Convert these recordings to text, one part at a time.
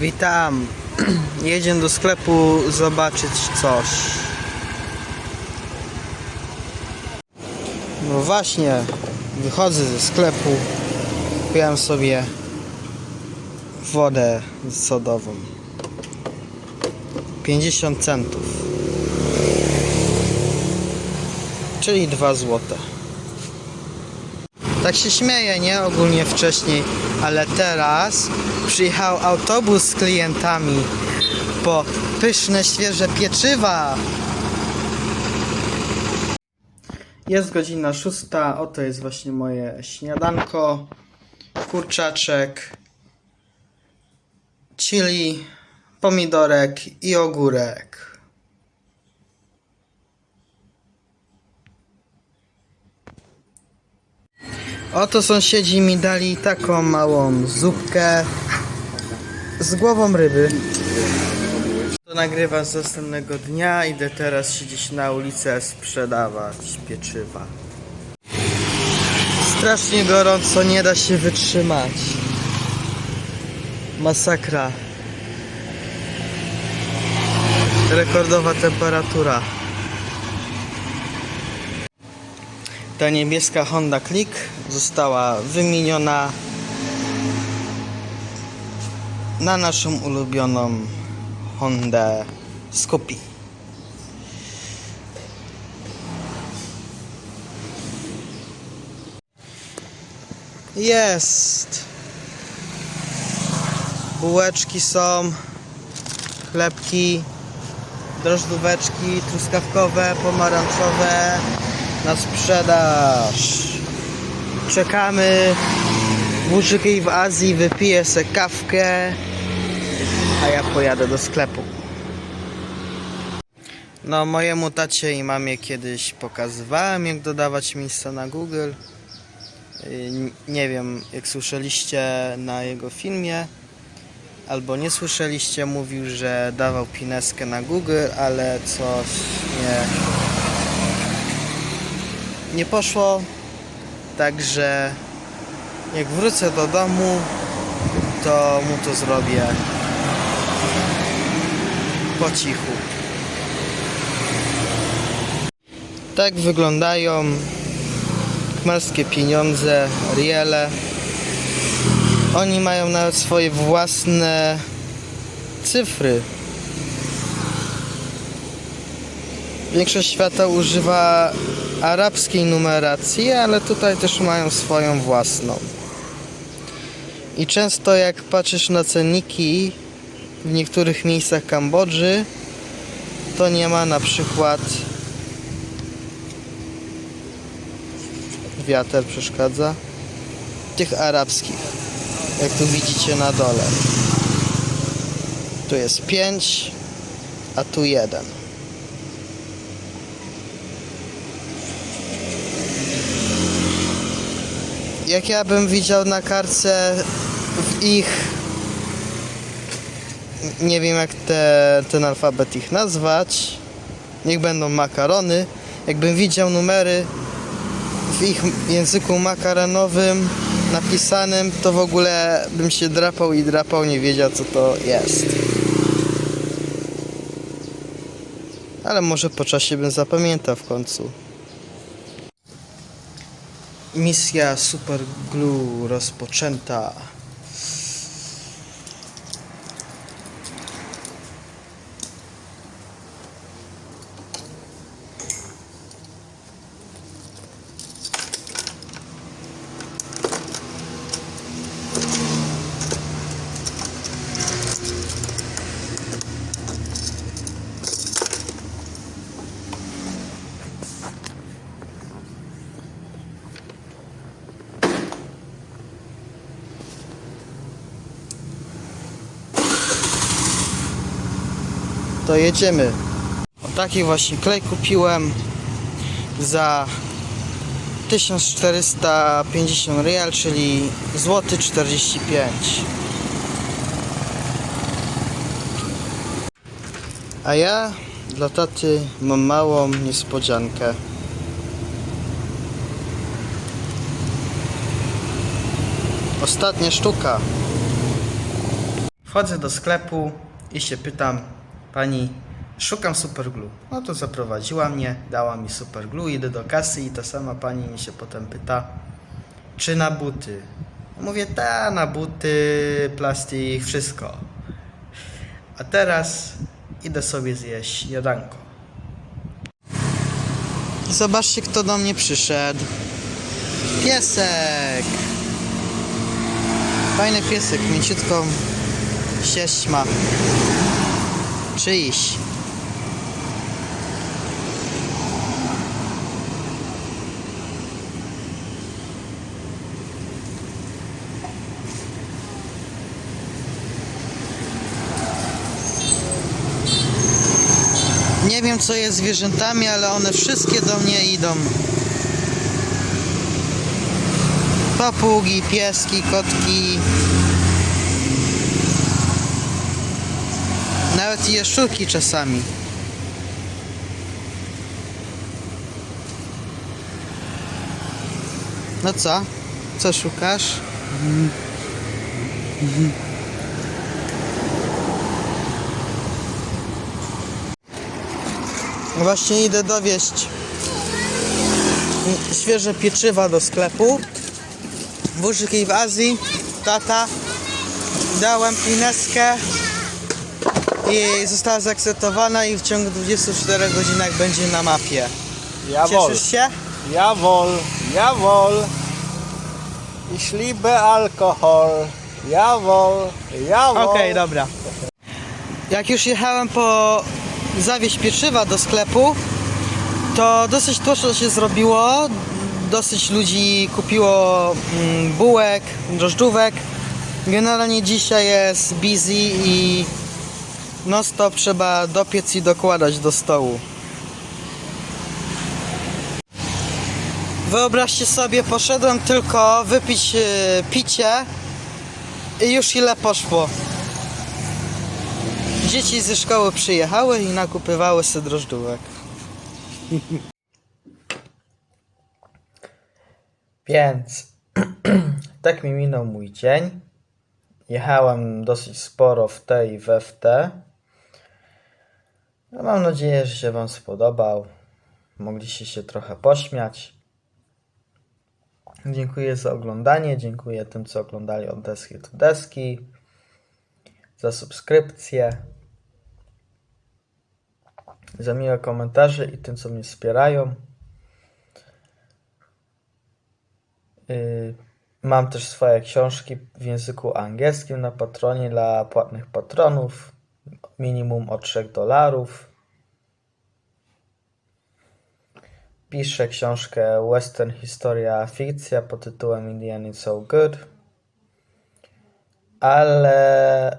Witam. Jedziemy do sklepu zobaczyć coś. No właśnie, wychodzę ze sklepu. Kupiłem sobie wodę sodową. 50 centów. Czyli 2 złote. Tak się śmieję, nie? Ogólnie wcześniej, ale teraz przyjechał autobus z klientami po pyszne, świeże pieczywa. Jest godzina szósta, oto jest właśnie moje śniadanko, kurczaczek, chili, pomidorek i ogórek. Oto sąsiedzi mi dali taką małą zupkę z głową ryby. To nagrywam z następnego dnia, idę teraz siedzieć na ulicę sprzedawać pieczywa. Strasznie gorąco, nie da się wytrzymać. Masakra. Rekordowa temperatura. Ta niebieska Honda Click została wymieniona na naszą ulubioną Hondę Scoopy. Jest. Bułeczki są, chlebki, drożdżóweczki truskawkowe, pomarańczowe na sprzedaż. Czekamy. Jej w Azji wypije se kawkę, a ja pojadę do sklepu. No, mojemu tacie i mamie kiedyś pokazywałem, jak dodawać miejsca na Google. Yy, Nie wiem, jak słyszeliście na jego filmie, albo nie słyszeliście, mówił, że dawał pineskę na Google, ale coś nie, nie poszło. Także jak wrócę do domu, to mu to zrobię po cichu. Tak wyglądają kmerskie pieniądze, riele. Oni mają nawet swoje własne cyfry. Większość świata używa arabskiej numeracji, ale tutaj też mają swoją własną. I często jak patrzysz na cenniki w niektórych miejscach Kambodży, to nie ma na przykład wiatr przeszkadza tych arabskich, jak tu widzicie na dole. Tu jest 5, a tu 1. Jak ja bym widział na kartce w ich nie wiem jak te, ten alfabet ich nazwać. Niech będą makarony. Jakbym widział numery w ich języku makaronowym napisanym, to w ogóle bym się drapał i drapał, nie wiedział co to jest. Ale może po czasie bym zapamiętał w końcu. Misja Super Glue rozpoczęta. To jedziemy. O taki właśnie klej kupiłem za 1450 real, czyli złoty 45. A ja dla taty mam małą niespodziankę. Ostatnia sztuka. Wchodzę do sklepu i się pytam pani, szukam superglue. No to zaprowadziła mnie, dała mi superglue, idę do kasy i ta sama pani mi się potem pyta, czy na buty. Mówię, ta, na buty, plastik, wszystko. A teraz idę sobie zjeść śniadanko. Zobaczcie, kto do mnie przyszedł. Piesek! Fajny piesek, mięciutką sieść ma. Czyjś. Nie wiem co jest zwierzętami, ale one wszystkie do mnie idą. Papugi, pieski, kotki. Nawet i jaszczurki czasami. No co? Co szukasz? Właśnie idę dowieść świeże pieczywa do sklepu. Jej w Azji, tata. Dałem pineskę i została zaakceptowana i w ciągu 24 godzinach będzie na mapie. Jawohl, Cieszysz się? jawohl, jawohl. Ich liebe Alkohol. Jawohl, jawohl. Okej, dobra. Jak już jechałem po zawieźć pieczywa do sklepu, to dosyć tłoczno się zrobiło. Dosyć ludzi kupiło mm, bułek, drożdżówek. Generalnie dzisiaj jest busy i non stop trzeba dopiec i dokładać do stołu. Wyobraźcie sobie, poszedłem tylko wypić e, picie i już ile poszło. Dzieci ze szkoły przyjechały i nakupywały sobie drożdżówek. Więc tak mi minął mój dzień. Jechałem dosyć sporo w te i we w te. No, mam nadzieję, że się Wam spodobał. Mogliście się trochę pośmiać. Dziękuję za oglądanie. Dziękuję tym, co oglądali od deski do deski. Za subskrypcję. Za miłe komentarze i tym, co mnie wspierają. Yy, Mam też swoje książki w języku angielskim na patronie dla płatnych patronów. Minimum od 3 dolarów. Piszę książkę Western Historia Fikcja pod tytułem Indian is so good. Ale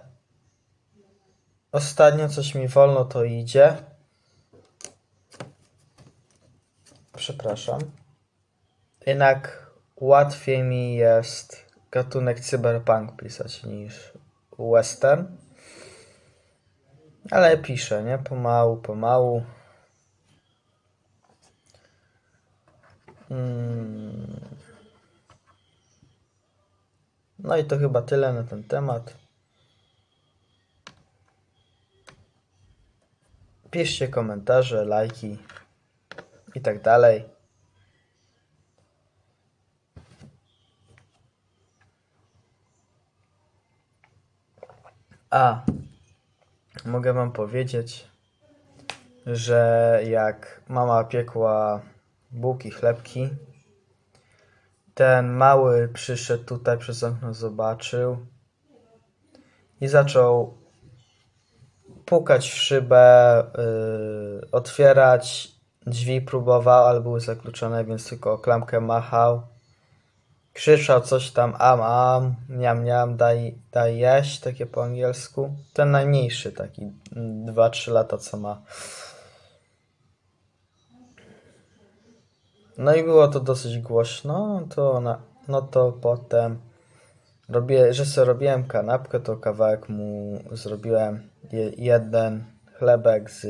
ostatnio coś mi wolno to idzie. Przepraszam. Jednak łatwiej mi jest gatunek cyberpunk pisać niż western. Ale piszę, nie? Pomału, pomału. Mm. No i to chyba tyle na ten temat. Piszcie komentarze, lajki i tak dalej. A, mogę wam powiedzieć, że jak mama piekła bułki, chlebki, ten mały przyszedł tutaj przez okno, zobaczył i zaczął pukać w szybę, yy, otwierać drzwi, próbował, ale były zakluczone, więc tylko klamkę machał. Krzyczał coś tam am am, miam miam, daj, daj jeść, takie po angielsku. Ten najmniejszy, taki 2-3 lata co ma. No i było to dosyć głośno, no to, ona, no to potem robię, że sobie robiłem kanapkę, to kawałek mu zrobiłem je, jeden chlebek z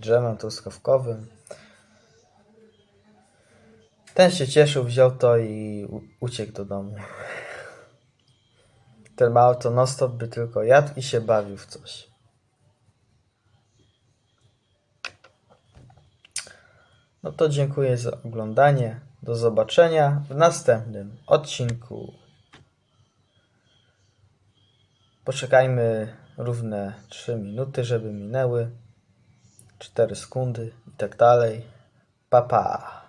dżemem truskawkowym. Ten się cieszył, wziął to i uciekł do domu. Ten ma auto non stop by tylko jadł i się bawił w coś. No to dziękuję za oglądanie. Do zobaczenia w następnym odcinku. Poczekajmy równe 3 minuty, żeby minęły. 4 sekundy i tak dalej. Pa pa.